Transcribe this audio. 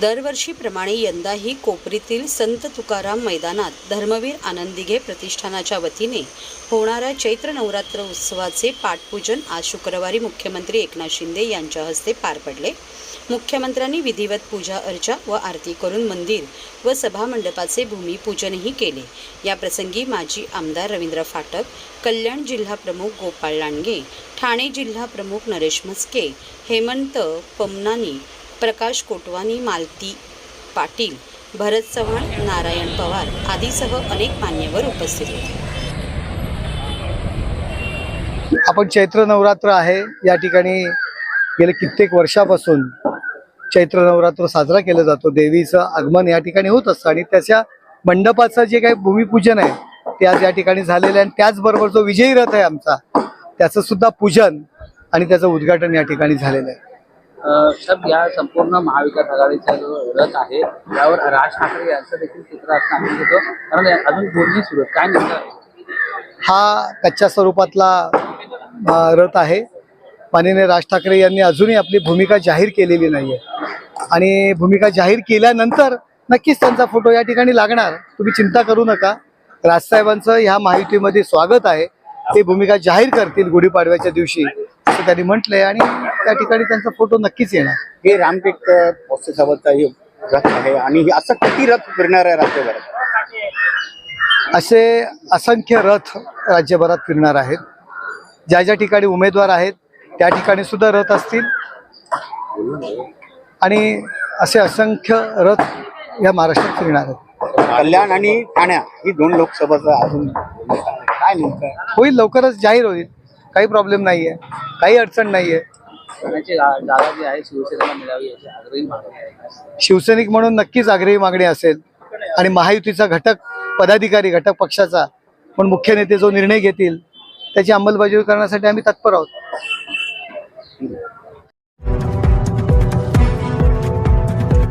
दरवर्षीप्रमाणे यंदाही कोपरीतील संत तुकाराम मैदानात धर्मवीर आनंदिघे प्रतिष्ठानाच्या वतीने होणाऱ्या चैत्र नवरात्र उत्सवाचे पाठपूजन आज शुक्रवारी मुख्यमंत्री एकनाथ शिंदे यांच्या हस्ते पार पडले. मुख्यमंत्र्यांनी विधिवत पूजा अर्चा व आरती करून मंदिर व सभामंडपाचे भूमिपूजनही केले. या प्रसंगी माजी आमदार रवींद्र फाटक कल्याण जिल्हा प्रमुख गोपाळ लांडगे ठाणे जिल्हा प्रमुख नरेश म्हस्के हेमंत पमनानी प्रकाश कोटवानी मालती पाटील भरत चव्हाण नारायण पवार आदीसह अनेक मान्यवर उपस्थित होते. आपण चैत्र नवरात्र आहे. या ठिकाणी गेले कित्येक वर्षापासून चैत्र नवरात्र साजरा केला जातो. देवीचं आगमन या ठिकाणी होत असतं आणि त्याच्या मंडपाचं जे काही भूमिपूजन आहे ते आज या ठिकाणी झालेलं आहे आणि त्याचबरोबर जो विजयी रथ आहे आमचा त्याचं सुद्धा पूजन आणि त्याचं उद्घाटन या ठिकाणी झालेलं आहे. सब या संपूर्ण महाविकास आघाडीचा जो रथ आहे यावर राज ठाकरे यांचं देखील चित्र असं आपण घेतो कारण अजून बोलणी सुरू काय म्हणतात हा कच्च्या स्वरूपातला रथ आहे. माननीय राज ठाकरे यांनी अजूनही आपली भूमिका जाहीर केलेली नाहीये. आणि भूमिका जाहीर केल्यानंतर नक्कीच त्यांचा फोटो या ठिकाणी लागणार. तुम्ही चिंता करू नका. राजसाहेबांचं ह्या माहितीमध्ये स्वागत आहे. ते भूमिका जाहीर करतील गुढीपाडव्याच्या दिवशी असं त्यांनी म्हटलंय. आणि त्या ठिकाणी त्यांचा फोटो नक्कीच येणार. हे रामटेक महोत्सवाचा हे रथ आहे आणि हे असं किती रथ फिरणार आहे राज्यभरात? असे असंख्य रथ राज्यभरात फिरणार आहेत. ज्या ज्या ठिकाणी उमेदवार आहेत त्या ठिकाणी सुद्धा रथ असतील. आणि असे असंख्य रथ या महाराष्ट्रात फिरणार आहेत. कल्याण आणि ठाण्या ही दोन लोकसभाचा अजून काय होईल लवकरच जाहीर होईल. काही प्रॉब्लेम नाहीये. काही अडचण नाहीये. ठाण्याची जागा जी आहे शिवसेनेला मिळावी आग्रही मागणी आहे. शिवसैनिक म्हणून नक्कीच आग्रही मागणी असेल. आणि महायुतीचा घटक पदाधिकारी घटक पक्षाचा पण मुख्य नेते जो निर्णय घेतील त्याची अंमलबजावणी करण्यासाठी आम्ही तत्पर आहोत.